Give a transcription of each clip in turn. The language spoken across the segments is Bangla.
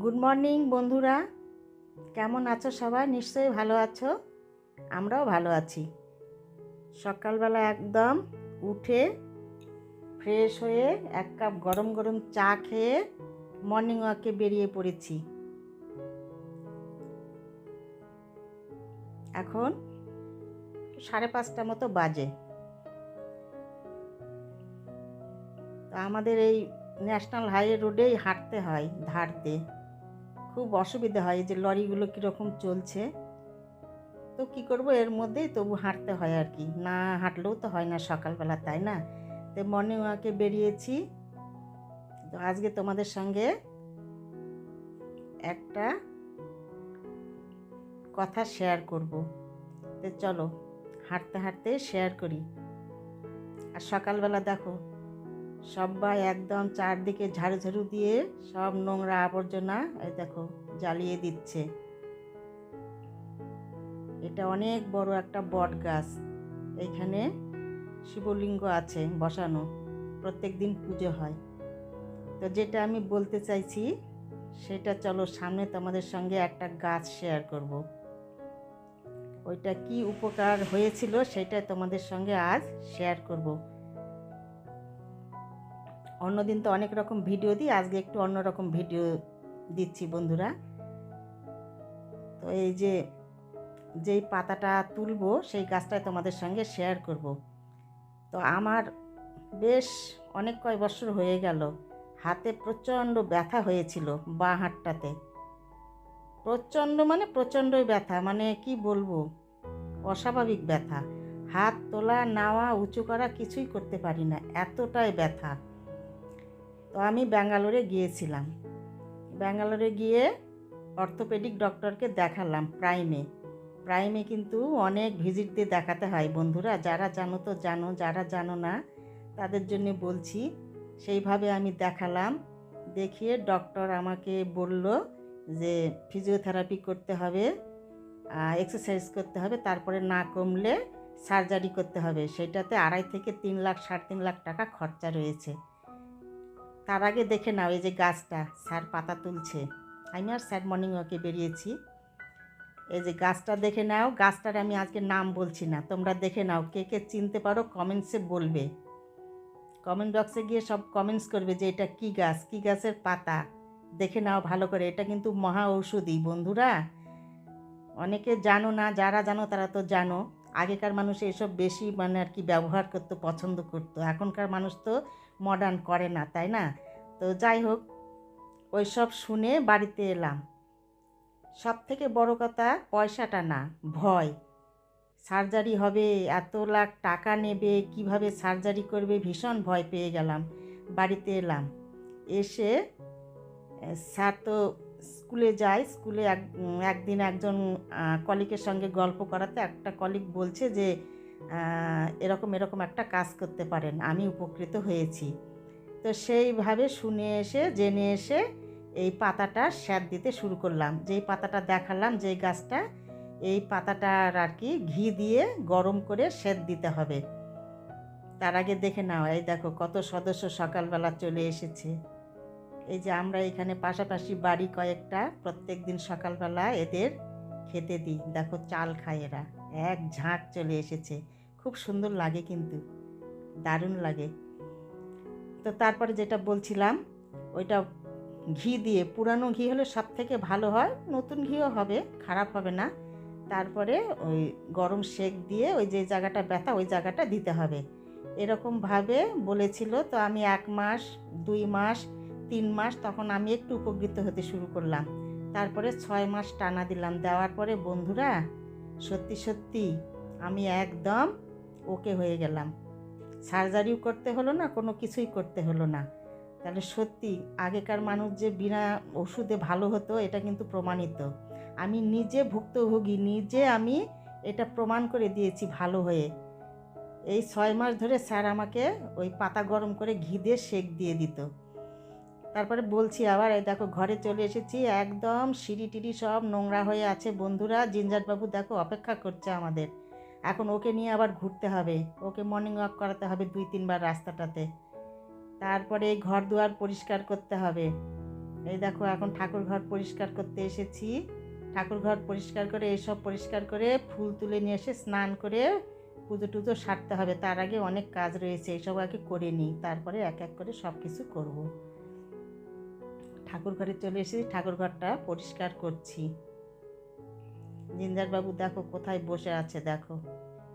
গুড মর্নিং বন্ধুরা। কেমন আছো সবাই? নিশ্চয়ই ভালো আছো। আমরাও ভালো আছি। সকালবেলা একদম উঠে ফ্রেশ হয়ে এক কাপ গরম গরম চা খেয়ে মর্নিং ওয়াকে বেরিয়ে পড়েছি। এখন সাড়ে পাঁচটা মতো বাজে। আমাদের এই ন্যাশনাল হাইওয়ে রোডেই হাঁটতে হয় ধার দিয়ে। খুব অসুবিধা হয় যে লরিগুলো কীরকম চলছে। তো কি করব, এর মধ্যেই তবু হাঁটতে হয় আর কি। না হাঁটলেও তো হয় না সকালবেলা, তাই না? তো মর্নিং ওয়াকে বেরিয়েছি। তো আজকে তোমাদের সঙ্গে একটা কথা শেয়ার করব। তো চলো, হাঁটতে হাঁটতে শেয়ার করি। আর সকালবেলা দেখো সবাই একদম চারদিকে ঝাড়ু ঝাড়ু দিয়ে সব নোংরা আবর্জনা, এই দেখো, জ্বালিয়ে দিচ্ছে। এটা অনেক বড় একটা বট গাছ এইখানে শিবলিঙ্গ আছে বসানো প্রত্যেক দিন পুজো হয়। তো যেটা আমি বলতে চাইছি, সেটা চলো সামনে তোমাদের সঙ্গে একটা গাছ শেয়ার করব। ওইটা কি উপকার হয়েছিল সেটা তোমাদের সঙ্গে আজ শেয়ার করব। অন্যদিন তো অনেক রকম ভিডিও দিই, আজকে একটু অন্যরকম ভিডিও দিচ্ছি বন্ধুরা। তো এই যে, যেই পাতাটা তুলবো, সেই গাছটাই তোমাদের সঙ্গে শেয়ার করব। তো আমার বেশ অনেক কয় বছর হয়ে গেল, হাতে প্রচণ্ড ব্যথা হয়েছিল বাঁ হাতটাতে। প্রচণ্ড মানে প্রচণ্ডই ব্যথা মানে কি বলব, অস্বাভাবিক ব্যথা। হাত তোলা, নেওয়া, উঁচু করা কিছুই করতে পারি না, এতটাই ব্যথা। তো আমি ব্যাঙ্গালোরে গিয়েছিলাম। ব্যাঙ্গালোরে গিয়ে অর্থোপেডিক ডক্টরকে দেখালাম প্রাইমে। প্রাইমে কিন্তু অনেক ভিজিট দিয়ে দেখাতে হয়। বন্ধুরা, যারা জানো তো জানো, যারা জানো না, তাদের জন্য বলছি, সেইভাবে আমি দেখালাম। দেখিয়ে ডক্টর আমাকে বলল যে ফিজিওথেরাপি করতে হবে এক্সারসাইজ করতে হবে, তারপরে না কমলে সার্জারি করতে হবে। সেটাতে আড়াই থেকে তিন লাখ, সাড়ে তিন লাখ টাকা খরচা রয়েছে। তার আগে দেখে নাও এই যে গাছটা, স্যার পাতা তুলছে। আমি আর স্যার মর্নিং ওয়াকে বেরিয়েছি। এই যে গাছটা দেখে নাও, গাছটার আমি আজকে নাম বলছি না। তোমরা দেখে নাও, কে কে চিনতে পারো কমেন্টসে বলবে। কমেন্ট বক্সে গিয়ে সব কমেন্টস করবে যে এটা কি গাছ, কি গাছের পাতা? দেখে নাও ভালো করে, এটা কিন্তু মহা ঔষধি বন্ধুরা। অনেকে জানো না, যারা জানো তারা তো জানো। আগেকার মানুষ এসব বেশি মানে আর কি ব্যবহার করতে, পছন্দ করতো। এখনকার মানুষ তো মডার্ন করে না, তাই না? তো যাই হোক ওই সব শুনে বাড়িতে এলাম। সব থেকে বড় কথা, পয়সাটা না, ভয়। সার্জারি হবে, এত লাখ টাকা নেবে, কীভাবে সার্জারি করবে, ভীষণ ভয় পেয়ে গেলাম, বাড়িতে এলাম। এসে স্যার তো স্কুলে যায়, স্কুলে এক একদিন একজন কলিকের সঙ্গে গল্প করাতে, একটা কলিক বলছে যে এরকম এরকম একটা কাজ করতে পারেন। আমি উপকৃত হয়েছি। তো সেইভাবে শুনে এসে, জেনে এসে এই পাতাটা স্যাদ দিতে শুরু করলাম। যেই পাতাটা দেখালাম, যেই গাছটা, এই পাতাটার আর কি ঘি দিয়ে গরম করে সেদ দিতে হবে। তার আগে দেখে নাও, এই দেখো কত সদস্য সকালবেলা চলে এসেছে। এই যে আমরা এখানে পাশাপাশি বাড়ি কয়েকটা প্রত্যেক দিন সকালবেলা এদের খেতে দিই। দেখো চাল খায় এরা। এক ঝাঁক চলে এসেছে। খুব সুন্দর লাগে কিন্তু। দারুণ লাগে। তো তারপরে যেটা বলছিলাম, ওইটা ঘি দিয়ে, পুরানো ঘি হলে সব থেকে ভালো হয়, নতুন ঘিও হবে, খারাপ হবে না। তারপরে ওই গরম শেক দিয়ে ওই যে জায়গাটা ব্যথা, ওই জায়গাটা দিতে হবে। এরকমভাবে বলেছিল, তো আমি এক মাস, দুই মাস, তিন মাস তখন আমি একটু উপকৃত হতে শুরু করলাম। তারপরে ছয় মাস টানা দিলাম। দেওয়ার পরে বন্ধুরা সত্যি সত্যি, আমি একদম ওকে হয়ে গেলাম। সার্জারিও করতে হলো না, কোনো কিছুই করতে হলো না। তাহলে সত্যি, আগেকার মানুষ যে বিনা ওষুধে ভালো হতো, এটা কিন্তু প্রমাণিত। আমি নিজে ভুক্তভোগী, নিজে আমি এটা প্রমাণ করে দিয়েছি ভালো হয়ে। এই ছয় মাস ধরে স্যার আমাকে ওই পাতা গরম করে ঘি দিয়ে সেক দিয়ে দিত। তারপরে বলছি আবার, এই দেখো ঘরে চলে এসেছি, একদম সিঁড়ি টিড়ি সব নোংরা হয়ে আছে বন্ধুরা। জিঞ্জারবাবু দেখো অপেক্ষা করছে আমাদের। এখন ওকে নিয়ে আবার ঘুরতে হবে। ওকে মর্নিং ওয়াক করাতে হবে দুই তিনবার রাস্তাটাতে। তারপরে এই ঘর দুয়ার পরিষ্কার করতে হবে। এই দেখো এখন ঠাকুর ঘর পরিষ্কার করতে এসেছি। ঠাকুর ঘর পরিষ্কার করে, এসব পরিষ্কার করে ফুল তুলে নিয়ে এসে স্নান করে পুজো টুজো সারতে হবে। তার আগে অনেক কাজ রয়েছে এইসব আগে করে নিই। তারপরে এক এক করে সব কিছু করব। ঠাকুর ঘরে চলে এসেছি ঠাকুর ঘরটা পরিষ্কার করছি। জিঞ্জার বাবু দেখো কোথায় বসে আছে, দেখো।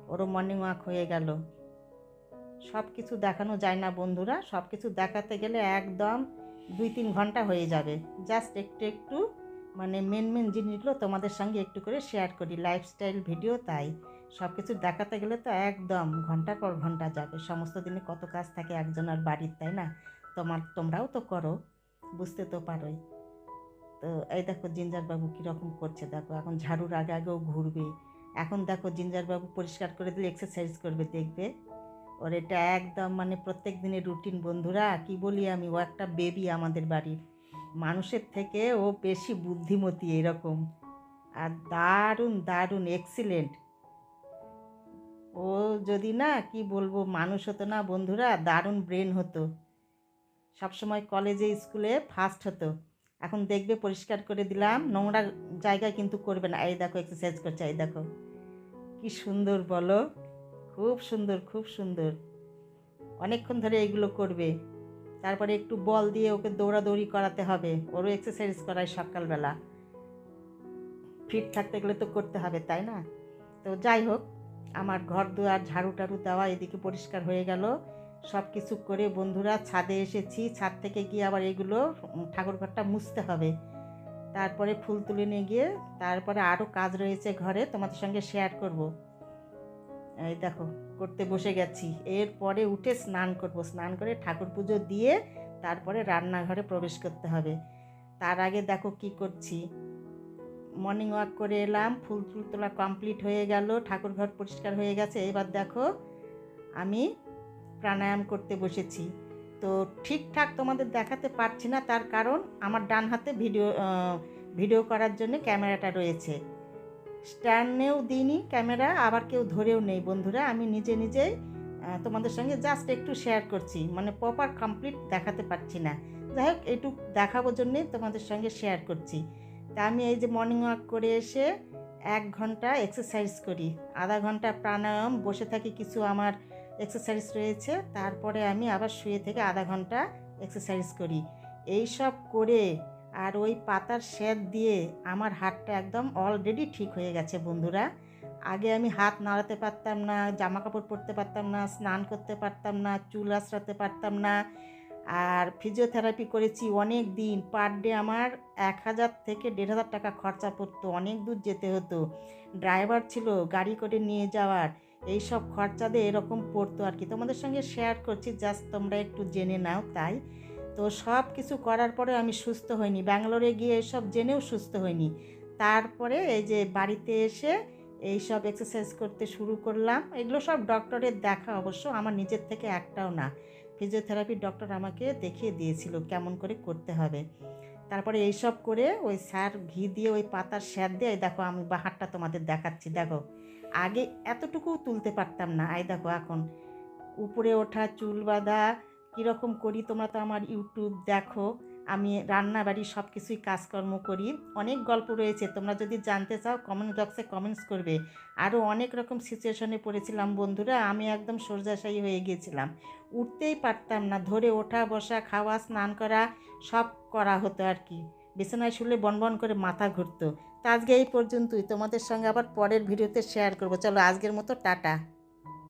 ওরও মর্নিং ওয়াক হয়ে গেল। সব কিছু দেখানো যায় না বন্ধুরা সব কিছু দেখাতে গেলে একদম দুই তিন ঘণ্টা হয়ে যাবে। জাস্ট একটু একটু মানে মেন মেন জিনিসগুলো তোমাদের সঙ্গে একটু করে শেয়ার করি লাইফস্টাইল ভিডিও তাই। সব কিছু দেখাতে গেলে তো একদম ঘণ্টার পর ঘণ্টা যাবে। সমস্ত দিনে কত কাজ থাকে একজনের বাড়ির, তাই না? তোমার, তোমরাও তো করো। বুঝতে তো পারোই। তো এই দেখো জিঞ্জার বাবু কীরকম করছে দেখো, এখন ঝাড়ুর আগে আগেও ঘুরবে। এখন দেখো জিঞ্জার বাবু পরিষ্কার করে দিলে এক্সারসাইজ করবে, দেখবে। ওর এটা একদম মানে প্রত্যেক দিনের রুটিন বন্ধুরা, কি বলি আমি, ও একটা বেবি আমাদের বাড়ির। মানুষের থেকে ও বেশি বুদ্ধিমতী এরকম। আর দারুণ দারুণ এক্সিলেন্ট ও যদি না, কি বলব, মানুষ হতো না বন্ধুরা, দারুণ ব্রেন হতো। সবসময় কলেজে স্কুলে ফার্স্ট হতো। এখন দেখবে পরিষ্কার করে দিলাম। নোংরা জায়গায় কিন্তু করবে না। এই দেখো এক্সারসাইজ করছে, এই দেখো। কি সুন্দর বলো। খুব সুন্দর খুব সুন্দর। অনেকক্ষণ ধরে এগুলো করবে। তারপরে একটু বল দিয়ে ওকে দৌড়াদৌড়ি করাতে হবে। ওরও এক্সারসাইজ করায় সকালবেলা। ফিট থাকতে গেলে তো করতে হবে, তাই না? তো যাই হোক, আমার ঘর দুয়ার, ঝাড়ু টাড়ু দেওয়া এদিকে পরিষ্কার হয়ে গেল। সব কিছু করে বন্ধুরা ছাদে এসেছি। ছাদ থেকে গিয়ে আবার এগুলো ঠাকুর ঘরটা মুছতে হবে। তারপরে ফুল তুলে নিয়ে গিয়ে তারপরে আরও কাজ রয়েছে ঘরে, তোমাদের সঙ্গে শেয়ার করব। এই দেখো, করতে বসে গেছি। এরপরে উঠে স্নান করব। স্নান করে ঠাকুর পুজো দিয়ে তারপরে রান্নাঘরে প্রবেশ করতে হবে। তার আগে দেখো কি করছি। মর্নিং ওয়াক করে এলাম ফুল ফুল তোলা কমপ্লিট হয়ে গেল ঠাকুর ঘর পরিষ্কার হয়ে গেছে। এবার দেখো, আমি প্রাণায়াম করতে বসেছি। তো ঠিকঠাক তোমাদের দেখাতে পারছি না, তার কারণ আমার ডান হাতে ভিডিও ভিডিও করার জন্য ক্যামেরাটা রয়েছে। স্ট্যান্ডেও দিইনি ক্যামেরা, আবার কেউ ধরেও নেই বন্ধুরা। আমি নিজে নিজেই তোমাদের সঙ্গে জাস্ট একটু শেয়ার করছি। মানে প্রপার কমপ্লিট দেখাতে পারছি না। যাই হোক একটু দেখাবোর জন্যে তোমাদের সঙ্গে শেয়ার করছি। তা আমি এই যে মর্নিং ওয়াক করে এসে এক ঘণ্টা এক্সারসাইজ করি। আধা ঘণ্টা প্রাণায়াম, বসে থাকি কিছু আমার এক্সারসাইজ রয়েছে, তারপরে আমি আবার শুয়ে থেকে আধা ঘণ্টা এক্সারসাইজ করি। এই সব করে আর ওই পাতার স্যাদ দিয়ে আমার হাতটা একদম অলরেডি ঠিক হয়ে গেছে বন্ধুরা। আগে আমি হাত নাড়াতে পারতাম না জামা কাপড় পরতে পারতাম না, স্নান করতে পারতাম না, চুল আশ্রাতে পারতাম না। আর ফিজিওথেরাপি করেছি অনেক দিন পার ডে আমার এক হাজার থেকে দেড় হাজার টাকা খরচা পড়তো, অনেক দূর যেতে হতো। ড্রাইভার ছিল গাড়ি করে নিয়ে যাওয়ার এই সব খরচা দিয়ে এরকম পড়তো আর কি। তোমাদের সঙ্গে শেয়ার করছি জাস্ট তোমরা একটু জেনে নাও তাই। তো সব কিছু করার পরে আমি সুস্থ হইনি। ব্যাঙ্গালোরে গিয়ে এসব জেনেও সুস্থ হইনি। তারপরে এই যে বাড়িতে এসে এই সব এক্সারসাইজ করতে শুরু করলাম। এগুলো সব ডক্টরের দেখা অবশ্য, আমার নিজের থেকে একটাও না। ফিজিওথেরাপি ডক্টর আমাকে দেখিয়ে দিয়েছিল কেমন করে করতে হবে। তারপরে এইসব করে ওই স্যার ঘি দিয়ে ওই পাতার স্যার দিয়ে দেখো আমি বাহারটা তোমাদের দেখাচ্ছি, দেখো। আগে এতটুকু তুলতে পারতাম না আই দেখো এখন উপরে ওঠা চুল বাঁধা, কীরকম করি তোমরা তো আমার ইউটিউব দেখো। আমি রান্না রান্নাবাড়ি সব কিছুই কাজকর্ম করি। অনেক গল্প রয়েছে, তোমরা যদি জানতে চাও কমেন্ট বক্সে কমেন্টস করবে। আরও অনেক রকম সিচুয়েশনে পড়েছিলাম বন্ধুরা, আমি একদম সরজাশায়ী হয়ে গিয়েছিলাম। উঠতেই পারতাম না, ধরে ওঠা, বসা, খাওয়া, স্নান করা, সব করা হতো আর কি। বিছানায় শুলে বনবন করে মাথা ঘুরতো। তা আজকে এই পর্যন্তই, তোমাদের সঙ্গে আবার পরের ভিডিওতে শেয়ার করব। চলো, আজকের মতো টাটা।